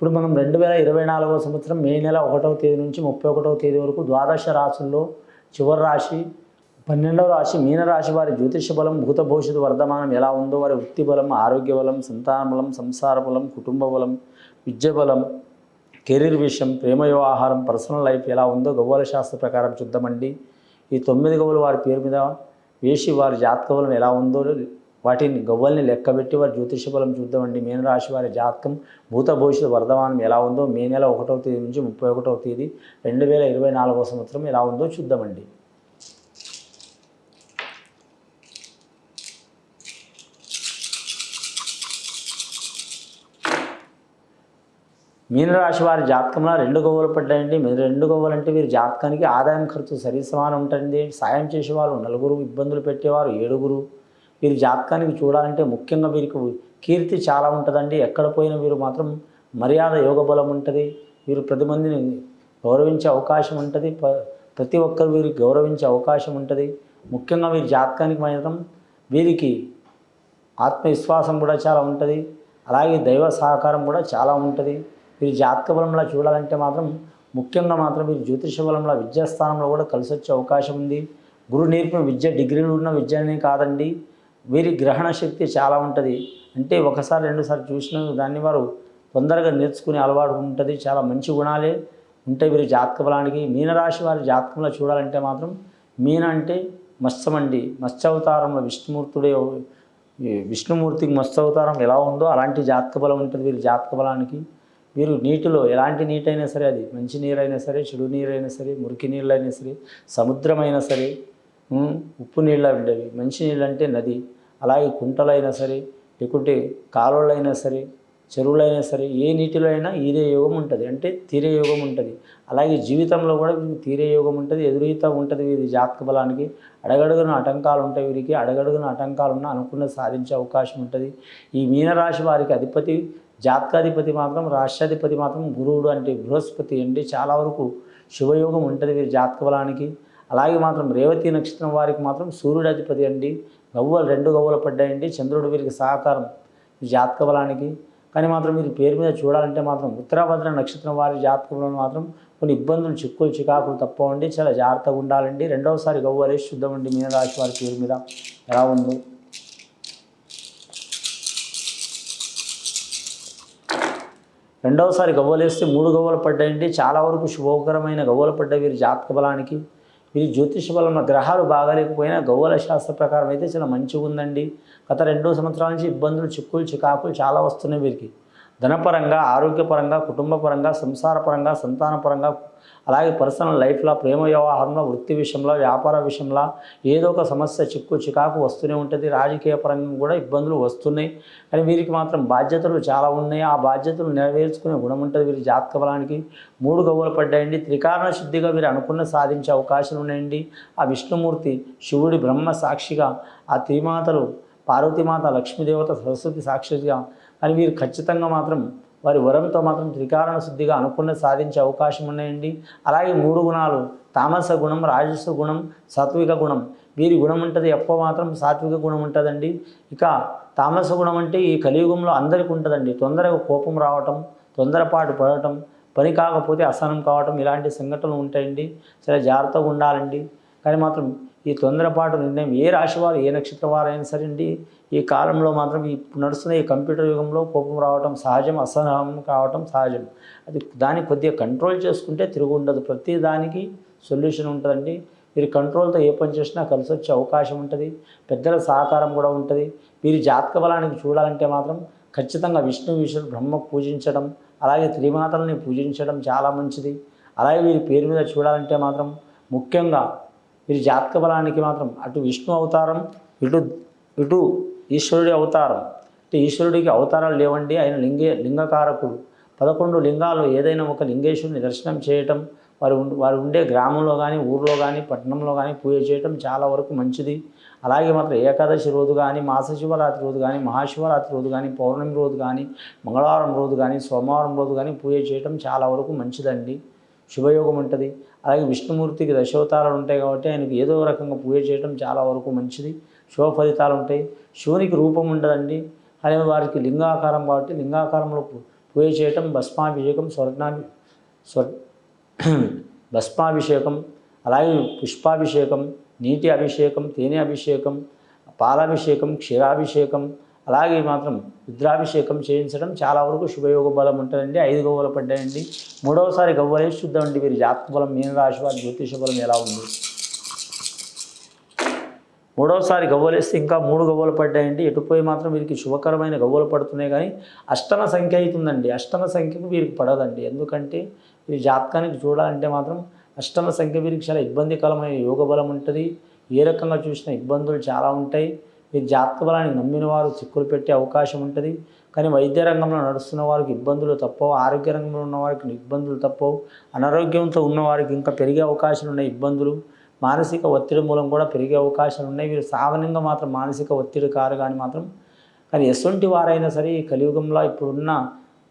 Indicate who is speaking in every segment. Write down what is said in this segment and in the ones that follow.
Speaker 1: ఇప్పుడు మనం రెండు వేల ఇరవై నాలుగవ సంవత్సరం మే నెల ఒకటవ తేదీ నుంచి ముప్పై ఒకటవ తేదీ వరకు ద్వాదశ రాశుల్లో చివరి రాశి పన్నెండవ రాశి మీనరాశి వారి జ్యోతిష బలం భూత భవిష్యత్తు వర్ధమానం ఎలా ఉందో వారి వృత్తి బలం ఆరోగ్య బలం సంతాన బలం సంసార బలం కుటుంబ బలం విద్య బలం కెరీర్ విషయం ప్రేమ వ్యవహారం పర్సనల్ లైఫ్ ఎలా ఉందో గవ్వల శాస్త్ర ప్రకారం చూద్దామండి. ఈ తొమ్మిది గవ్వలు వారి పేరు మీద వేసి వారి జాతక బలం ఎలా ఉందో వాటిని గవ్వల్ని లెక్కబెట్టి వారి జ్యోతిష బలం చూద్దామండి. మీనరాశి వారి జాతకం భూత భవిష్యత్ వర్ధమానం ఎలా ఉందో మే నెల ఒకటవ తేదీ నుంచి ముప్పై ఒకటవ తేదీ రెండు వేల ఇరవై నాలుగవ సంవత్సరం ఎలా ఉందో చూద్దామండి. మీనరాశి వారి జాతకంలో రెండు గవ్వలు పడ్డాయండి. మీరు రెండు గవ్వలు అంటే వీరి జాతకానికి ఆదాయం ఖర్చు సరి సమానం ఉంటుంది. సాయం చేసేవారు నలుగురు ఇబ్బందులు పెట్టేవారు ఏడుగురు వీరి జాతకానికి చూడాలంటే ముఖ్యంగా వీరికి కీర్తి చాలా ఉంటుందండి. ఎక్కడ పోయినా వీరు మాత్రం మర్యాద యోగ బలం ఉంటుంది. వీరు ప్రతి మందిని గౌరవించే అవకాశం ఉంటుంది. ప- ప్రతి ఒక్కరు వీరికి గౌరవించే అవకాశం ఉంటుంది. ముఖ్యంగా వీరి జాతకానికి మాత్రం వీరికి ఆత్మవిశ్వాసం కూడా చాలా ఉంటుంది. అలాగే దైవ సహకారం కూడా చాలా ఉంటుంది. వీరి జాతక బలంలో చూడాలంటే మాత్రం ముఖ్యంగా మాత్రం వీరి జ్యోతిష బలంలో విద్యాస్థానంలో కూడా కలిసి వచ్చే అవకాశం ఉంది. గురు నేర్పిన విద్య డిగ్రీలు ఉన్న విద్యనే కాదండి. వీరి గ్రహణ శక్తి చాలా ఉంటుంది. అంటే ఒకసారి రెండుసార్లు చూసిన దాన్ని వారు తొందరగా నేర్చుకునే అలవాటు ఉంటుంది. చాలా మంచి గుణాలే ఉంటాయి వీరి జాతక బలానికి మీనరాశి వారి జాతకంలో చూడాలంటే మాత్రం మీన అంటే మత్స్యమండి. మత్స్యావతారంలో విష్ణుమూర్తుడే విష్ణుమూర్తికి మత్స్య అవతారం ఎలా ఉందో అలాంటి జాతక బలం ఉంటుంది వీరి జాతక బలానికి వీరు నీటిలో ఎలాంటి నీటైనా సరే అది మంచి నీరైనా సరే చెడు నీరైనా సరే మురికి నీళ్ళైనా సరే సముద్రమైనా సరే ఉప్పు నీళ్ళు ఉండేవి. మంచి నీళ్ళు అంటే నది. అలాగే కుంటలైనా సరే లేకుంటే కాలువలైనా సరే చెరువులైనా సరే ఏ నీటిలో అయినా ఈదే యోగం ఉంటుంది. అంటే తీరే యోగం ఉంటుంది. అలాగే జీవితంలో కూడా వీరికి తీరే యోగం ఉంటుంది ఎదురీత ఉంటుంది వీరి జాతక బలానికి. అడగడుగున ఆటంకాలు ఉంటాయి వీరికి అడగడుగున ఆటంకాలు ఉన్నా అనుకున్న సాధించే అవకాశం ఉంటుంది. ఈ మీనరాశి వారికి అధిపతి జాతకాధిపతి మాత్రం రాష్ట్రాధిపతి మాత్రం గురువుడు అంటే బృహస్పతి అంటే చాలా వరకు శుభయోగం ఉంటుంది వీరి జాతక బలానికి. అలాగే మాత్రం రేవతి నక్షత్రం వారికి మాత్రం సూర్యుడు అధిపతి అండి. గవ్వలు రెండు గవ్వలు పడ్డాయండి. చంద్రుడు వీరికి సహకారం జాతక బలానికి కానీ మాత్రం మీరు పేరు మీద చూడాలంటే మాత్రం ఉత్తరాభద్ర నక్షత్రం వారి జాతకంలో మాత్రం కొన్ని ఇబ్బందులు చిక్కులు చికాకులు తప్పవండి. చాలా జాగ్రత్తగా ఉండాలండి. రెండవసారి గవ్వలేసి చూద్దామండి మీనరాశి వారి పేరు మీద. ఎలా ఉందో? రెండవసారి గవ్వలేస్తే మూడు గవ్వలు పడ్డాయండి. చాలా వరకు శుభకరమైన గవ్వలు పడ్డాయి వీరి జాతక బలానికి ఇది జ్యోతిష బలం గ్రహాలు బాగాలేకపోయినా గౌవల శాస్త్ర ప్రకారం అయితే చాలా మంచిగా ఉందండి గత రెండో సంవత్సరాల నుంచి ఇబ్బందులు చిక్కులు చికాకులు చాలా వస్తున్నాయి వీరికి. ధనపరంగా ఆరోగ్యపరంగా కుటుంబపరంగా సంసారపరంగా సంతానపరంగా అలాగే పర్సనల్ లైఫ్లో ప్రేమ వ్యవహారంలో వృత్తి విషయంలో వ్యాపార విషయంలో ఏదో ఒక సమస్య చిక్కు చికాకు వస్తూనే ఉంటుంది. రాజకీయ పరంగా కూడా ఇబ్బందులు వస్తున్నాయి. కానీ వీరికి మాత్రం బాధ్యతలు చాలా ఉన్నాయి. ఆ బాధ్యతలు నెరవేర్చుకునే గుణం ఉంటుంది వీరి జాతక బలానికి. మూడు గవ్వలు పడ్డాయండి. త్రికారణ శుద్ధిగా వీరు అనుకున్న సాధించే అవకాశాలు ఉన్నాయండి. ఆ విష్ణుమూర్తి శివుడి బ్రహ్మ సాక్షిగా ఆ త్రిమాతలు పార్వతీమాత లక్ష్మీదేవత సరస్వతి సాక్షిగా కానీ వీరు ఖచ్చితంగా మాత్రం వారి వరంతో మాత్రం త్రికారణ శుద్ధిగా అనుకున్న సాధించే అవకాశం ఉన్నాయండి. అలాగే మూడు గుణాలు తామస గుణం రాజస గుణం సాత్విక గుణం. వీరి గుణం ఉంటుంది ఎక్కువ మాత్రం సాత్విక గుణం ఉంటుందండి. ఇక తామస గుణం అంటే ఈ కలియుగంలో అందరికీ ఉంటుందండి. తొందరగా కోపం రావటం తొందరపాటు పడటం పని కాకపోతే అసహనం కావటం ఇలాంటి సంఘటనలు ఉంటాయండి. చాలా జాగ్రత్తగా ఉండాలండి. కానీ మాత్రం ఈ తొందరపాటు నిర్ణయం ఏ రాశి వారు ఏ నక్షత్రం వారు అయినా సరే అండి ఈ కాలంలో మాత్రం ఇప్పుడు నడుస్తున్న ఈ కంప్యూటర్ యుగంలో కోపం రావటం సహజం అసహనం కావటం సహజం. అది దాన్ని కొద్దిగా కంట్రోల్ చేసుకుంటే తిరుగు ఉండదు. ప్రతి దానికి సొల్యూషన్ ఉంటుందండి. మీరు కంట్రోల్తో ఏ పని చేసినా కలిసి వచ్చే అవకాశం ఉంటుంది. పెద్దల సహకారం కూడా ఉంటుంది. వీరి జాతక బలానికి చూడాలంటే మాత్రం ఖచ్చితంగా విష్ణు విష్ణు బ్రహ్మ పూజించడం అలాగే త్రిమాతల్ని పూజించడం చాలా మంచిది. అలాగే వీరి పేరు మీద చూడాలంటే మాత్రం ముఖ్యంగా వీరి జాతక బలానికి మాత్రం అటు విష్ణు అవతారం ఇటు ఇటు ఈశ్వరుడి అవతారం. అంటే ఈశ్వరుడికి అవతారాలు లేవండి. ఆయన లింగే లింగకారకుడు. పదకొండు లింగాలు ఏదైనా ఒక లింగేశ్వరుని దర్శనం చేయటం వారు వారు ఉండే గ్రామంలో కానీ ఊర్లో కానీ పట్టణంలో కానీ పూజ చేయటం చాలా వరకు మంచిది. అలాగే మాత్రం ఏకాదశి రోజు కానీ మాస శివరాత్రి రోజు కానీ మహాశివరాత్రి రోజు కానీ పౌర్ణమి రోజు కానీ మంగళవారం రోజు కానీ సోమవారం రోజు కానీ పూజ చేయటం చాలా వరకు మంచిదండి. శుభయోగం ఉంటుంది. అలాగే విష్ణుమూర్తికి దశావతారాలు ఉంటాయి కాబట్టి ఆయనకి ఏదో రకంగా పూజ చేయడం చాలా వరకు మంచిది. శుభ ఫలితాలు ఉంటాయి. శివునికి రూపం ఉండదండి. అదే వారికి లింగాకారం కాబట్టి లింగాకారంలో పూజ చేయటం భస్మాభిషేకం స్వర్ణాభి స్వర్ భస్మాభిషేకం అలాగే పుష్పాభిషేకం నీటి అభిషేకం తేనె అభిషేకం పాలాభిషేకం క్షీరాభిషేకం అలాగే మాత్రం రుద్రాభిషేకం చేయించడం చాలా వరకు శుభయోగ బలం ఉంటుందండి. ఐదు గవ్వలు పడ్డాయండి. మూడవసారి గవ్వలే చూద్దామండి వీరి జాతక బలం మీనరాశి వారి జ్యోతిష బలం ఎలా ఉంది? మూడవసారి గవ్వలేస్తే ఇంకా మూడు గవ్వలు పడ్డాయండి. ఎటుపోయి మాత్రం వీరికి శుభకరమైన గవ్వలు పడుతున్నాయి కానీ అష్టమ సంఖ్య అవుతుందండి. అష్టమ సంఖ్యకు వీరికి పడదండి. ఎందుకంటే వీరి జాతకానికి చూడాలంటే మాత్రం అష్టమ సంఖ్య వీరికి చాలా ఇబ్బందికరమైన యోగ బలం ఉంటుంది. ఏ రకంగా చూసిన ఇబ్బందులు చాలా ఉంటాయి. వీరి జాతక బలాన్ని నమ్మిన వారు చిక్కులు పెట్టే అవకాశం ఉంటుంది. కానీ వైద్య రంగంలో నడుస్తున్న వారికి ఇబ్బందులు తప్పవు. ఆరోగ్య రంగంలో ఉన్న వారికి ఇబ్బందులు తప్పవు. అనారోగ్యంతో ఉన్న వారికి ఇంకా పెరిగే అవకాశాలు ఉన్నాయి ఇబ్బందులు. మానసిక ఒత్తిడి మూలం కూడా పెరిగే అవకాశాలు ఉన్నాయి. వీరు సామాన్యంగా మాత్రం మానసిక ఒత్తిడి కారు కానీ మాత్రం. కానీ ఎటువంటి వారైనా సరే ఈ కలియుగంలో ఇప్పుడున్న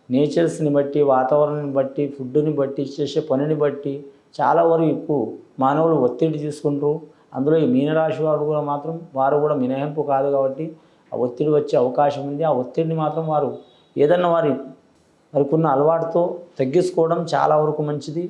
Speaker 1: నేచర్స్ని బట్టి వాతావరణాన్ని బట్టి ఫుడ్ని బట్టి చేసే పనిని బట్టి చాలా వరకు ఎక్కువ మానవులు ఒత్తిడి తీసుకుంటారు అందులో ఈ మీనరాశి వారు కూడా మాత్రం వారు కూడా మినహాయింపు కాదు కాబట్టి ఆ ఒత్తిడి వచ్చే అవకాశం ఉంది. ఆ ఒత్తిడిని మాత్రం వారు ఏదన్నా వారి వారికి ఉన్న అలవాటుతో తగ్గించుకోవడం చాలా వరకు మంచిది.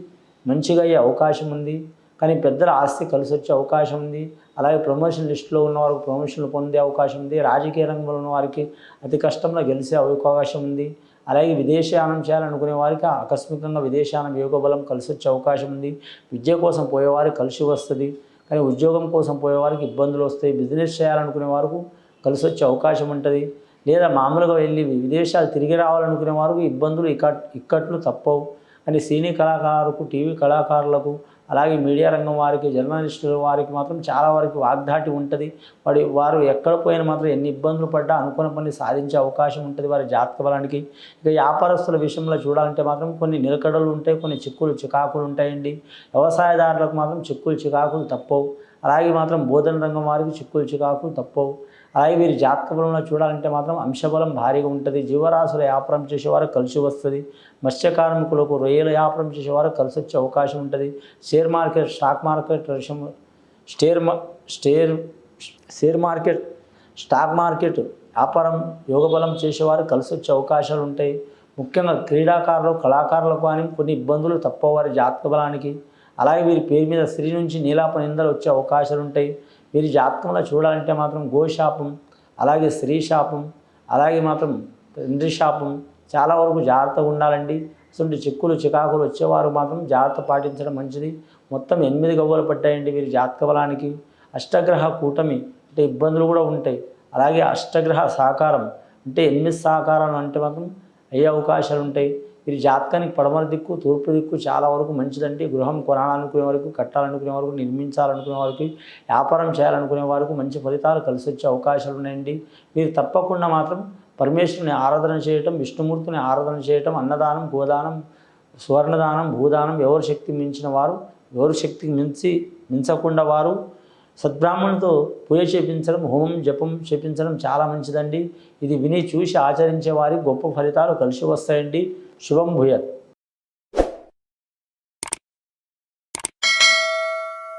Speaker 1: మంచిగా అయ్యే అవకాశం ఉంది. కానీ పెద్దల ఆస్తి కలిసి వచ్చే అవకాశం ఉంది. అలాగే ప్రమోషన్ లిస్టులో ఉన్న వారికి ప్రమోషన్లు పొందే అవకాశం ఉంది. రాజకీయ రంగంలో ఉన్న వారికి అతి కష్టంలో గెలిచే అవకాశం ఉంది. అలాగే విదేశయానం చేయాలనుకునే వారికి ఆకస్మికంగా విదేశయానం యోగ బలం కలిసి వచ్చే అవకాశం ఉంది. విద్య కోసం పోయేవారికి కలిసి వస్తుంది. కానీ ఉద్యోగం కోసం పోయేవారికి ఇబ్బందులు వస్తాయి బిజినెస్ చేయాలనుకునే వారికి కలిసి వచ్చే అవకాశం ఉంటుంది. లేదా మామూలుగా వెళ్ళి విదేశాలు తిరిగి రావాలనుకునే వారికి ఇబ్బందులు ఇక్కట్ ఇక్కట్లు తప్పవు. కానీ సినీ కళాకారులకు టీవీ కళాకారులకు అలాగే మీడియా రంగం వారికి జర్నలిస్టుల వారికి మాత్రం చాలా వరకు వాగ్దాటి ఉంటుంది. వాడి వారు ఎక్కడ పోయినా మాత్రం ఎన్ని ఇబ్బందులు పడ్డా అనుకున్న పని సాధించే అవకాశం ఉంటుంది వారి జాతక బలానికి. ఇక వ్యాపారస్తుల విషయంలో చూడాలంటే మాత్రం కొన్ని నిలకడలు ఉంటాయి కొన్ని చిక్కులు చికాకులు ఉంటాయండి. వ్యవసాయదారులకు మాత్రం చిక్కులు చికాకులు తప్పవు. అలాగే మాత్రం బోధన రంగం వారికి చిక్కులు చికాకులు తప్పవు. అలాగే వీరి జాతక బలంలో చూడాలంటే మాత్రం అంశబలం భారీగా ఉంటుంది. జీవరాశుల వ్యాపారం చేసేవారు కలిసి వస్తుంది. మత్స్య కార్మికులకు రొయ్యల వ్యాపారం చేసేవారు కలిసి వచ్చే అవకాశం ఉంటుంది. షేర్ మార్కెట్ స్టాక్ మార్కెట్ విషయం స్టేర్ మా స్టేర్ షేర్ మార్కెట్ స్టాక్ మార్కెట్ వ్యాపారం యోగబలం చేసేవారు కలిసి వచ్చే అవకాశాలు ఉంటాయి. ముఖ్యంగా క్రీడాకారులు కళాకారులకు కానీ కొన్ని ఇబ్బందులు తప్ప వారి జాతక బలానికి అలాగే వీరి పేరు మీద స్త్రీ నుంచి నీలాప నిందలు వచ్చే అవకాశాలు ఉంటాయి. వీరి జాతకంలో చూడాలంటే మాత్రం గోశాపం అలాగే స్త్రీ శాపం అలాగే మాత్రం తండ్రి శాపం చాలా వరకు జాగ్రత్తగా ఉండాలండి. అసలు చిక్కులు చికాకులు వచ్చేవారు మాత్రం జాగ్రత్త పాటించడం మంచిది. మొత్తం ఎనిమిది గవ్వలు పడ్డాయండి వీరి జాతక బలానికి అష్టగ్రహ కూటమి అంటే ఇబ్బందులు కూడా ఉంటాయి. అలాగే అష్టగ్రహ సహకారం అంటే ఎనిమిది సహకారాలు అంటే మాత్రం అయ్యే అవకాశాలు ఉంటాయి. వీరి జాతకానికి పడమర దిక్కు తూర్పు దిక్కు చాలా వరకు మంచిదండి. గృహం కొనాలనుకునే వరకు కట్టాలనుకునే వరకు నిర్మించాలనుకునే వారికి వ్యాపారం చేయాలనుకునే వారికి మంచి ఫలితాలు కలిసి వచ్చే అవకాశాలు ఉన్నాయండి. మీరు తప్పకుండా మాత్రం పరమేశ్వరుని ఆరాధన చేయటం విష్ణుమూర్తిని ఆరాధన చేయటం అన్నదానం గోదానం సువర్ణదానం భూదానం ఎవరు శక్తి మించిన వారు ఎవరు శక్తికి మించి మించకుండా వారు సద్బ్రాహ్మణులతో పూజ చేపించడం హోమం జపం చేపించడం చాలా మంచిదండి. ఇది విని చూసి ఆచరించే వారికి గొప్ప ఫలితాలు కలిసి వస్తాయండి. శుభం భూయత్